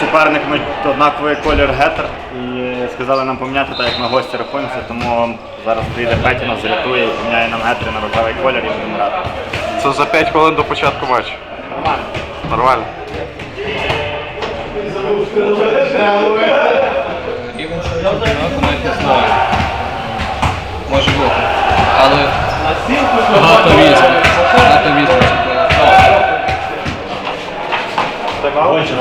суперниками однаковий колір гетер і сказали нам поміняти, так як ми гості рахуємося, тому зараз приїде Петя, нас зарятує і поміняє нам гетери на рожевий колір і будемо грати. Це за 5 хвилин до початку матчу. Нормально. Нормально. Рівень чемпіонату навіть не знаю. Може бути. Але багато візьме. Багато візьме. Гонче,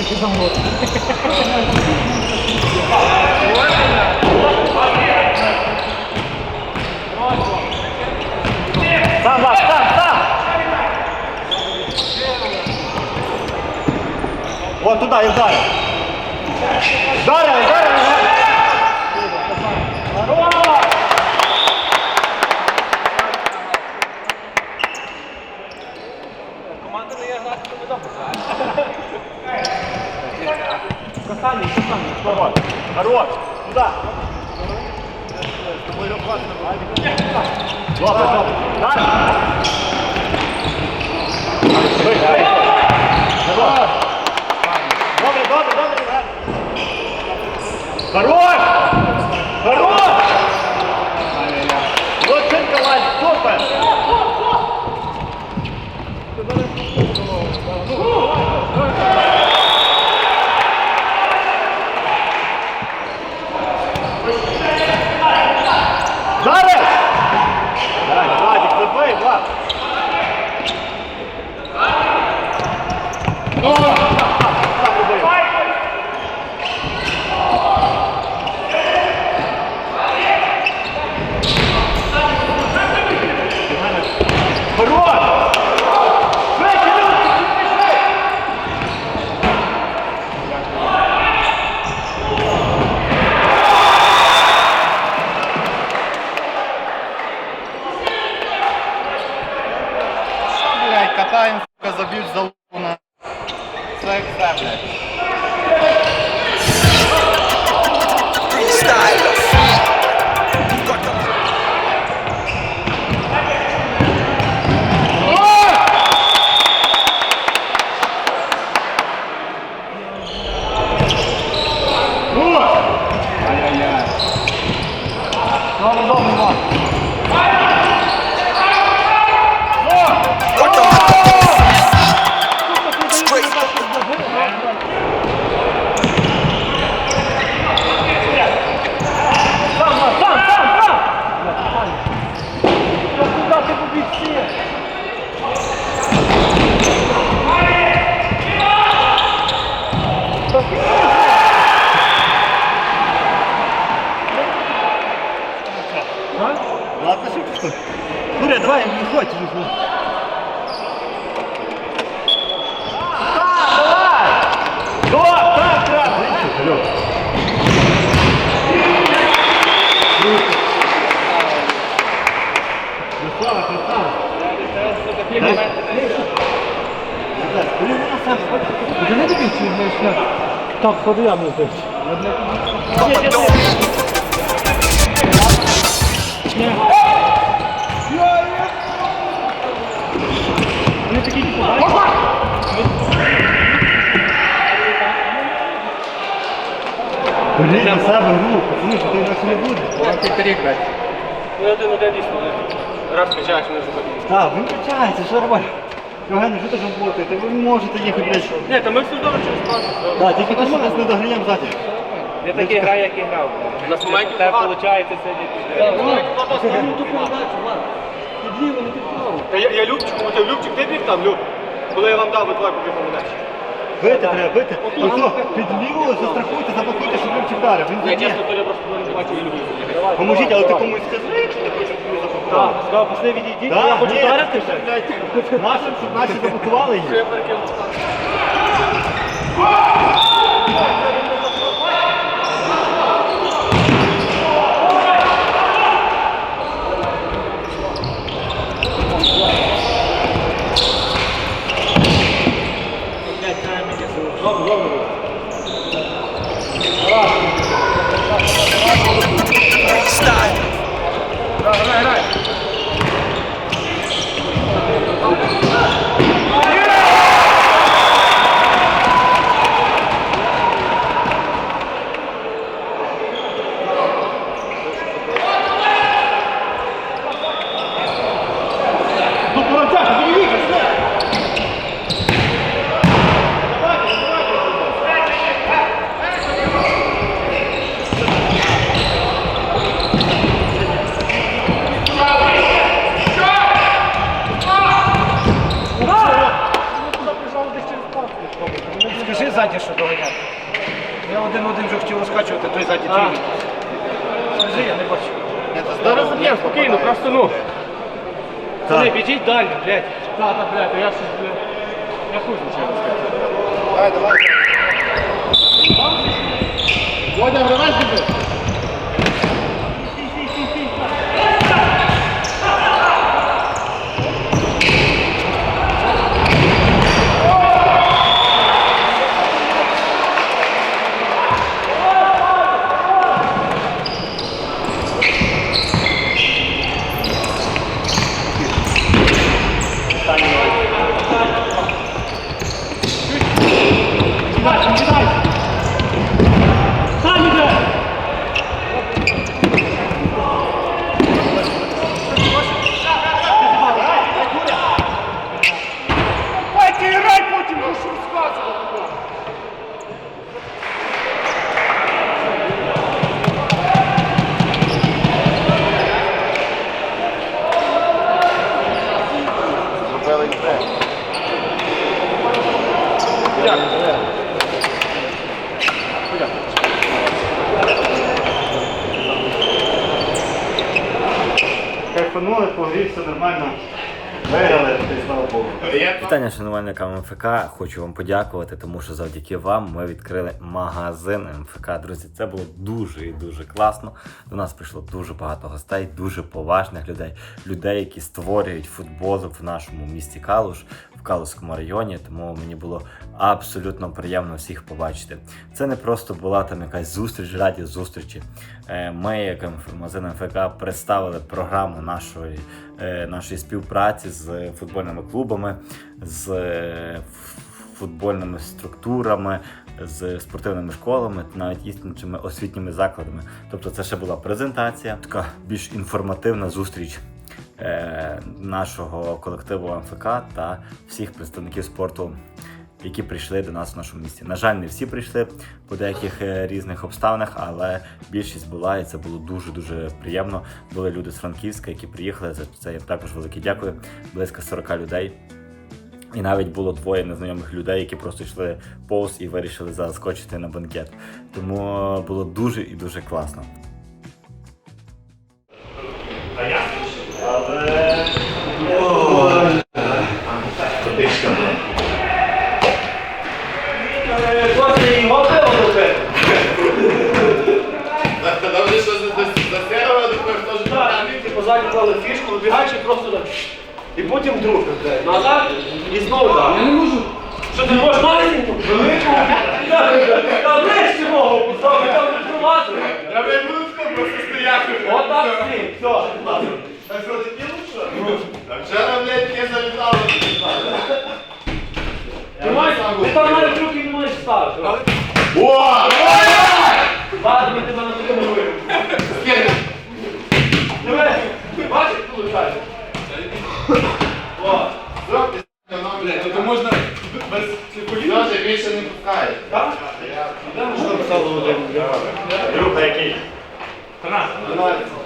гладкий другий. Сам, Влад, сам, сам! Вот туда и ударил. Ударил, ударил, ударил. Copa. Ладно, что ли? Куря, давай, не ходь, не ходь. Давай! Так, так, так! Красава, красава! Ти не тобі чи знаєш як? Так, ходи я не здесь. Вони такі типу, Блін, на себе гру, пацани, що ти інакше не буде. Півторік, блядь. Ну, один один дійсно. Раз качаєш, не заходиш. Так, він качається, що робити? Євгений, що ти ж работаєте? Ви можете їхати, блядь. Ні, та ми все добре через клас. Так, тільки то, що нас не дограємо ззаді. Не такий грає, як і грав. У нас моментів Те виходить сьогодні. Та я, я Любчику, от Любчик, ти біг там, Люб? Коли я вам дав, ви побіг на м'яч. Бити треба, бити. Ото під застрахуйте, заблокуйте, щоб він вдарив. Він Я заб'є. чесно, то я просто не бачу і люблю. Поможіть, але ти комусь скажи, якщо ти хочеш, щоб. Так, сказав, пошли відійдіть, я хочу ні, вдарити вже. блядь, Нашим, щоб наші заблокували їх. Скажи ззаді, що доганяти. Я один-один вже хотів розкачувати, той ззаді твій. Скажи, я не бачу. Зараз заб'ємо, спокійно, просто ну. Пацани, біжіть далі, блядь. Та, так, блядь, я щось, блядь. Я хуй нічого скажу. Давай, давай. Кайфанули, погрівся нормально. Виграли, слава. Вітання шанувальникам МФК. Хочу вам подякувати, тому що завдяки вам ми відкрили магазин МФК. Друзі, це було дуже і дуже класно. До нас прийшло дуже багато гостей, дуже поважних людей, людей, які створюють футбол в нашому місті Калуш, в Калуському районі. Тому мені було абсолютно приємно всіх побачити. Це не просто була там якась зустріч, раді зустрічі. Е, Ми, як магазин МФК, представили програму нашої, нашої співпраці з футбольними клубами, з е, футбольними структурами, з спортивними школами, навіть існуючими освітніми закладами. Тобто, це ще була презентація, така більш інформативна зустріч е, нашого колективу МФК та всіх представників спорту які прийшли до нас в нашому місті. На жаль, не всі прийшли по деяких е, різних обставинах, але більшість була, і це було дуже дуже приємно. Були люди з Франківська, які приїхали. За це їм також велике дякую. Близько 40 людей. І навіть було двоє незнайомих людей, які просто йшли повз і вирішили заскочити на банкет. Тому було дуже і дуже класно. Позаді клали фішку, вибігаючи просто так. І потім друг. Назад і знову так. Я не можу. Що ти не можеш маленьку? Велику? Та ближче мого поставити, там не тримати. Я не буду просто стояти. От так всі, все. Так що ти ділиш, що? Та вчора, блядь, я залітало. Ти маєш, ти там навіть руки не можеш ставити. О! Ладно, ми тебе на такому вирішимо. Диви, бачиш, як виходить? О, Ну то можна без циркулів? Все, більше не пускаєш. так? Друга який?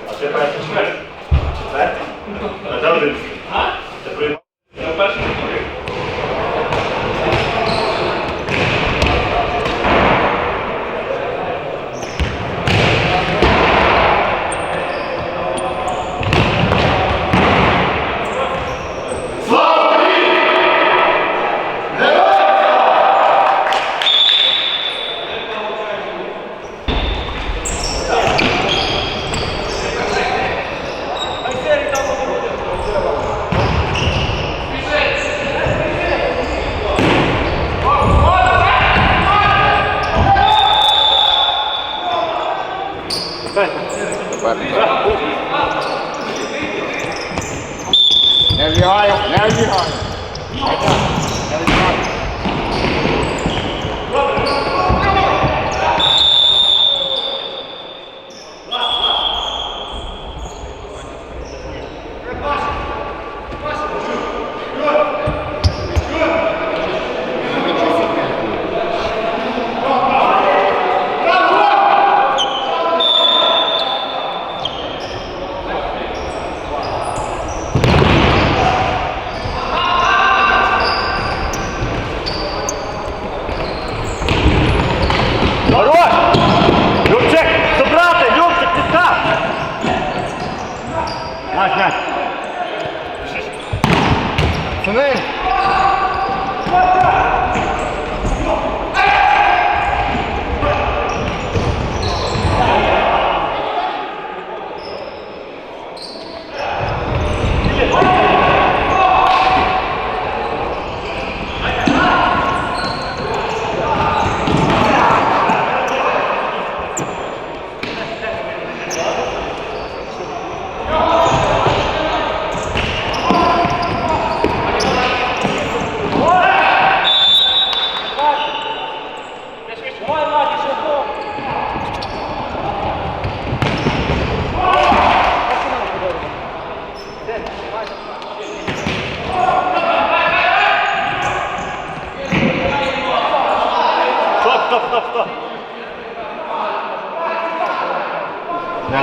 А ти перший? Четвертий? А де один? А? Ти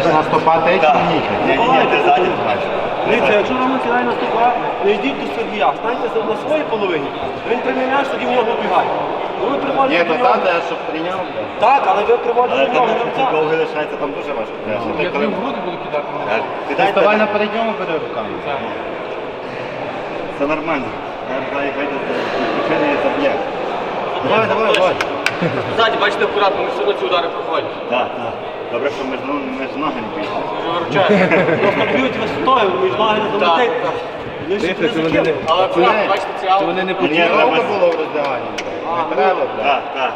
Ж наступати чи ні? Ні, ні, ні, ти знаєш. Дивіться, якщо Роман кидає наступа, не йдіть до Сергія, станьте на своїй половині. Він прийме м'яч, тоді в нього вбігає. Ну, ви приводите Ні, до то нього. там, де щоб прийняв. Так, але ви приводите Але до там гравця. довгі лишається, там дуже важко. Я тобі в груди буду кидати. Так, Ти Кидайте. ставай на передньому бери руками. Це нормально. Дай вийде, включення і заб'є. Давай, давай, давай. Ззаді, бачите, акуратно, не все одно ці удари проходять. Так, так. Добре, що ми ж ну, ми ж ноги не пішли. Просто б'ють висотою, між ноги не залетить. Ну, ще ти закинув. Але акуратно, бачите, ці аут. Вони не Ні, треба- було в роздяганні. Не треба. Так, так.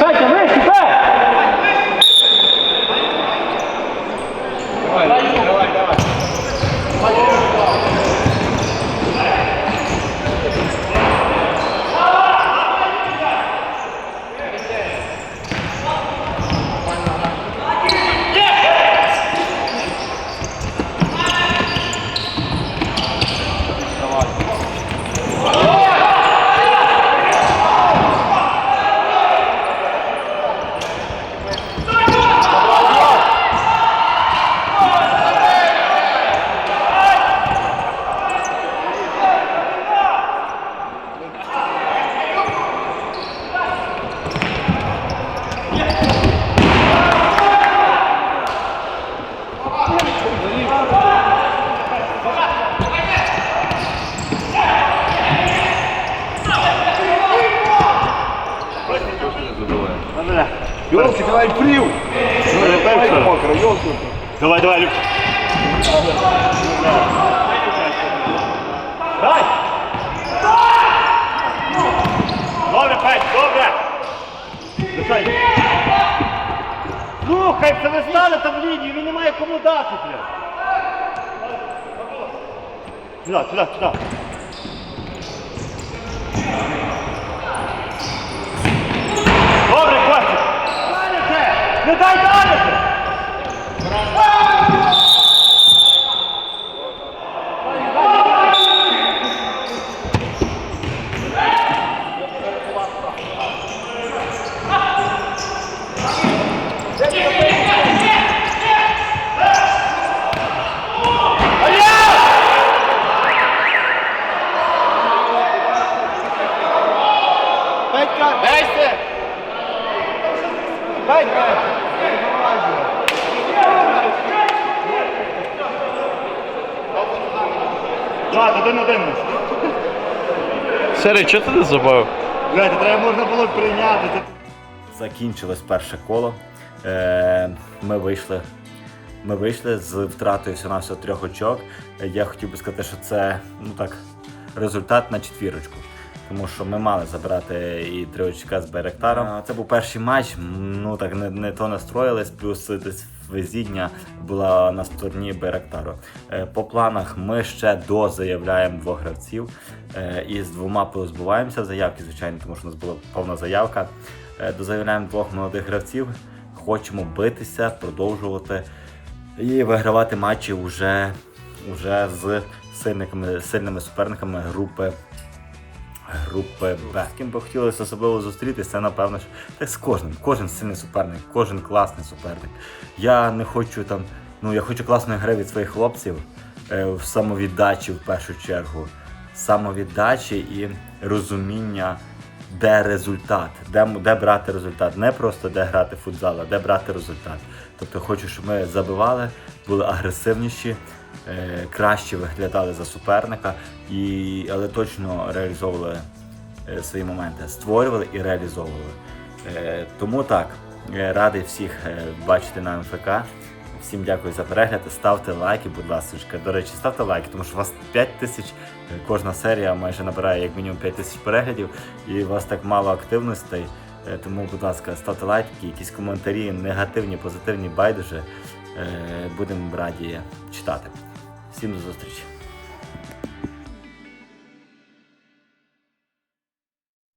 Петя, вище, Петя! Йолки, давай прив! Давай, давай, Люк. Дай! Добре, Петь, добре! Дихай. Слухай, це ви стали там в лінію, він не має кому дати, блядь. Туди, туди, туди. Добре, Костя! Не дай далите! Серед що ти не забав? Блядь, треба можна було прийняти. Закінчилось перше коло. Е, Ми вийшли. Ми вийшли з втратою всього навсього трьох очок. Я хотів би сказати, що це ну так, результат на четвірочку. Тому що ми мали забрати і три очка з Байрактаром. Е, Це був перший матч. Ну так не, не то настроїлись, плюс десь везіння була на стороні Байрактару. Е, По планах ми ще дозаявляємо двох гравців е, і з двома позбуваємося заявки, звичайно, тому що у нас була повна заявка. Дозаявляємо двох молодих гравців. Хочемо битися, продовжувати і вигравати матчі вже, вже з сильними, сильними суперниками групи. Групи Б. З ким би хотілося особливо зустрітися, це напевно ж так з кожним. Кожен сильний суперник, кожен класний суперник. Я не хочу там, ну я хочу класної гри від своїх хлопців е, в самовіддачі в першу чергу. Самовіддачі і розуміння, де результат, де, де брати результат. Не просто де грати футзал, а де брати результат. Тобто хочу, щоб ми забивали, були агресивніші, е, краще виглядали за суперника, і, але точно реалізовували е, свої моменти, створювали і реалізовували. Е, тому так, е, радий всіх е, бачити на МФК. Всім дякую за перегляд. Ставте лайки, будь ласка. До речі, ставте лайки, тому що у вас 5 тисяч, е, кожна серія майже набирає як мінімум 5 тисяч переглядів, і у вас так мало активностей. Е, Тому, будь ласка, ставте лайки, якісь коментарі, негативні, позитивні, байдуже. Е, Будемо раді читати. Всім до зустрічі!